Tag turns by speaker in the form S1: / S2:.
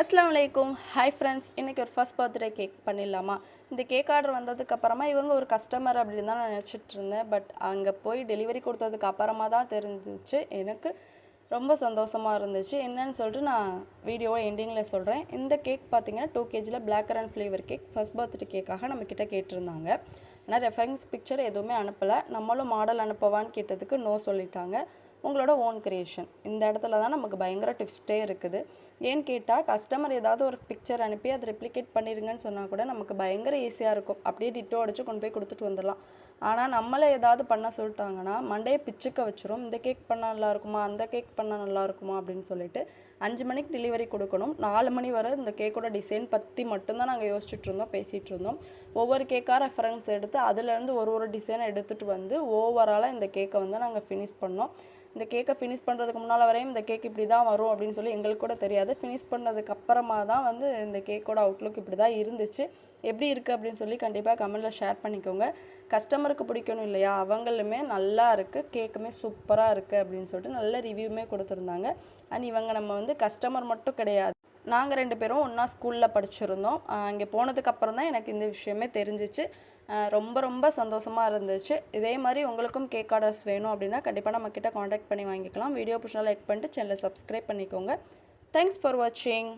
S1: அஸ்லாம் வலைக்கும் hi friends இன்றைக்கி ஒரு ஃபர்ஸ்ட் பர்த்டே கேக் பண்ணிடலாமா? இந்த கேக் ஆர்டர் வந்ததுக்கப்புறமா இவங்க ஒரு கஸ்டமர் அப்படின்னு தான் நான் நினச்சிட்டு இருந்தேன். பட் அங்கே போய் டெலிவரி கொடுத்ததுக்கு அப்புறமா தான் தெரிஞ்சிச்சு. எனக்கு ரொம்ப சந்தோஷமாக இருந்துச்சு. என்னன்னு சொல்லிட்டு நான் வீடியோவை எண்டிங்கில் சொல்கிறேன் இந்த கேக் பார்த்தீங்கன்னா two கேஜியில் black currant flavour cake first birthday கேக்காக நம்மக்கிட்ட கேட்டிருந்தாங்க. ஆனால் ரெஃபரன்ஸ் பிக்சர் எதுவுமே அனுப்பலை. நம்மளும் மாடல் அனுப்பவான்னு கேட்டதுக்கு நோ சொல்லிட்டாங்க. உங்களோட ஓன் கிரியேஷன் இந்த இடத்துல தான் நமக்கு பயங்கர டிப்ஸ்டே இருக்குது. ஏன்னு கேட்டால் கஸ்டமர் ஏதாவது ஒரு பிக்சர் அனுப்பி அதை ரெப்ளிகேட் பண்ணிடுங்கன்னு சொன்னால் கூட நமக்கு பயங்கர ஈஸியாக இருக்கும். அப்படியே டிட்டோ அடித்து கொண்டு போய் கொடுத்துட்டு வந்துடலாம். ஆனால் நம்மளை ஏதாவது பண்ண சொல்லிட்டாங்கன்னா மண்டையை பிச்சுக்க வச்சிரும். இந்த கேக் பண்ணால் நல்லா இருக்குமா? அந்த கேக் பண்ணால் நல்லா இருக்குமா? அப்படின்னு சொல்லிட்டு அஞ்சு மணிக்கு டெலிவரி கொடுக்கணும். நாலு மணி வரை இந்த கேக்கோட டிசைன் பற்றி மட்டும்தான் நாங்கள் யோசிச்சுட்டு இருந்தோம் பேசிகிட்டு இருந்தோம். ஒவ்வொரு கேக்காக ரெஃபரன்ஸ் எடுத்து அதுலேருந்து ஒரு ஒரு டிசைனை எடுத்துகிட்டு வந்து ஓவராலாக இந்த கேக்கை வந்து நாங்கள் ஃபினிஷ் பண்ணோம். இந்த கேக்கை ஃபினிஷ் பண்ணுறதுக்கு முன்னால் வரையும் இந்த கேக் இப்படி தான் வரும் அப்படின்னு சொல்லி எங்களுக்கு கூட தெரியாது. ஃபினிஷ் பண்ணதுக்கு அப்புறமா தான் வந்து இந்த கேக்கோட அவுட்லுக் இப்படி தான் இருந்துச்சு. எப்படி இருக்குது அப்படின்னு சொல்லி கண்டிப்பாக கமெண்டில் ஷேர் பண்ணிக்கோங்க. கஸ்டமருக்கு பிடிக்கணும் இல்லையா? அவங்களுமே நல்லா இருக்குது கேக்குமே சூப்பராக இருக்குது அப்படின்னு சொல்லிட்டு நல்ல ரிவ்யூமே கொடுத்துருந்தாங்க. அண்ட் இவங்க நம்ம வந்து கஸ்டமர் மட்டும் கிடையாது. நாங்கள் ரெண்டு பேரும் ஒன்றா ஸ்கூலில் படிச்சிருந்தோம். அங்கே போனதுக்கப்புறம் தான் எனக்கு இந்த விஷயமே தெரிஞ்சிச்சு. ரொம்ப ரொம்ப சந்தோஷமாக இருந்துச்சு. இதே மாதிரி உங்களுக்கும் கேக் ஆர்டர்ஸ் வேணும் அப்படின்னா கண்டிப்பாக நம்ம கிட்ட காண்டாக்ட் பண்ணி வாங்கிக்கலாம். வீடியோ பிடிச்சா லைக் பண்ணிட்டு சேனலை சப்ஸ்கிரைப் பண்ணிக்கோங்க. தேங்க்ஸ் ஃபார் வாட்சிங்